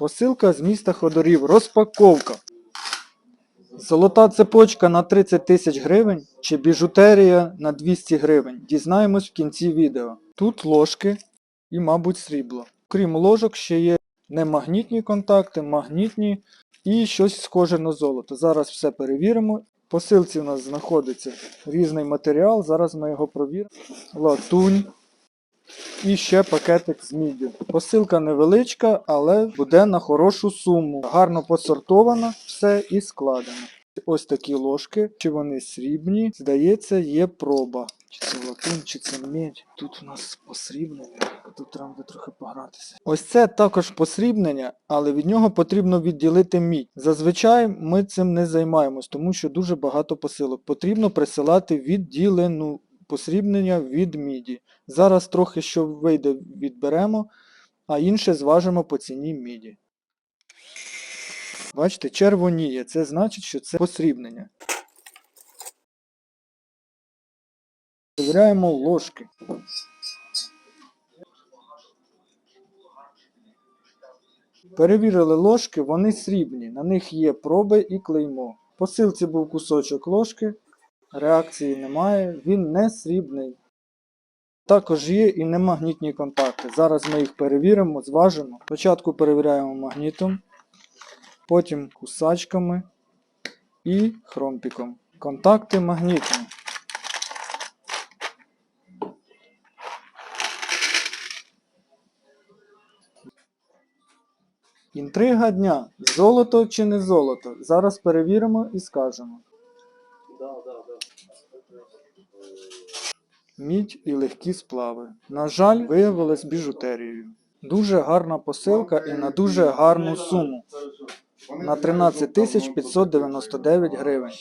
Посилка з міста Ходорів. Розпаковка. Золота цепочка на 30 тисяч гривень чи біжутерія на 200 гривень. Дізнаємось в кінці відео. Тут ложки і, мабуть, срібло. Крім ложок, ще є немагнітні контакти, магнітні і щось схоже на золото. Зараз все перевіримо. Посилці у нас знаходиться різний матеріал. Зараз ми його провіримо. Латунь. І ще пакетик з міддю. Посилка невеличка, але буде на хорошу суму. Гарно посортовано все і складено. Ось такі ложки, чи вони срібні, здається, є проба. Чи це латунь, чи це медь. Тут у нас посрібнення, тут треба буде трохи погратися. Ось це також посрібнення, але від нього потрібно відділити мідь. Зазвичай ми цим не займаємось, тому що дуже багато посилок. Потрібно присилати відділену посрібнення від міді. Зараз трохи що вийде відберемо, а інше зважимо по ціні міді. Бачите, червоніє. Це значить, що це посрібнення. Перевіряємо ложки. Перевірили ложки, вони срібні. На них є проби і клеймо. В посилці був кусочок ложки, реакції немає, він не срібний. Також є і немагнітні контакти. Зараз ми їх перевіримо, зважимо. Спочатку перевіряємо магнітом, потім кусачками і хромпіком. Контакти магнітні. Інтрига дня. Золото чи не золото? Зараз перевіримо і скажемо. Мідь і легкі сплави. На жаль, виявилась біжутерією. Дуже гарна посилка і на дуже гарну суму. На 13 599 гривень.